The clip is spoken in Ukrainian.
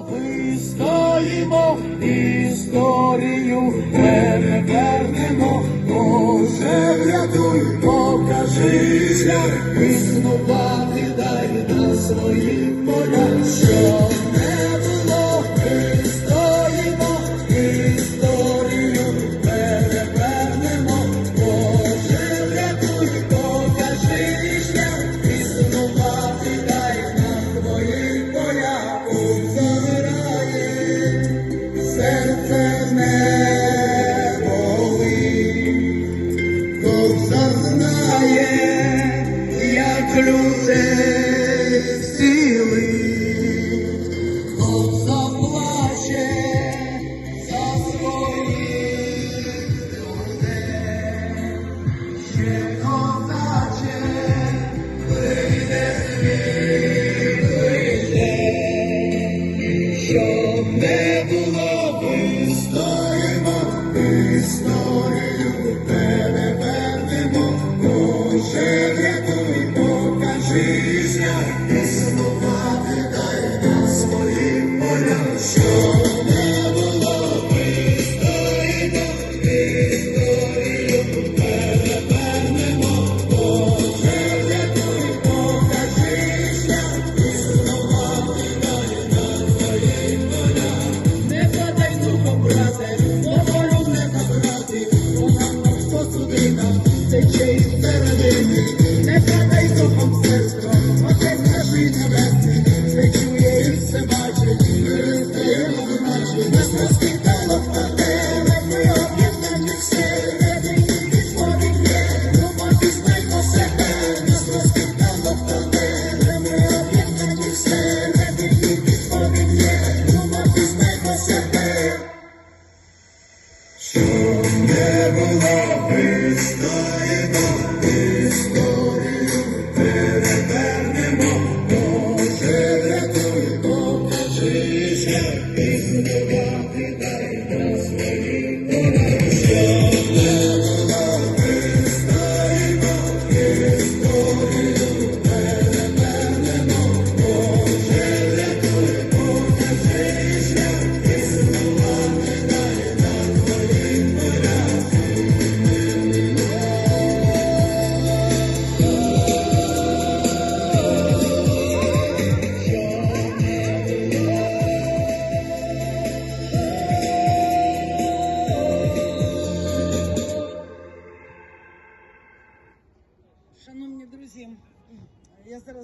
Вистоїмо історію, перевернемо, Боже, врятуй, покажи шлях, існувати дай на своїм полям. не було вистоїмо, історію перевернемо, Боже, рятуй, покажи шлях і свободу. Senhor sim Yes, there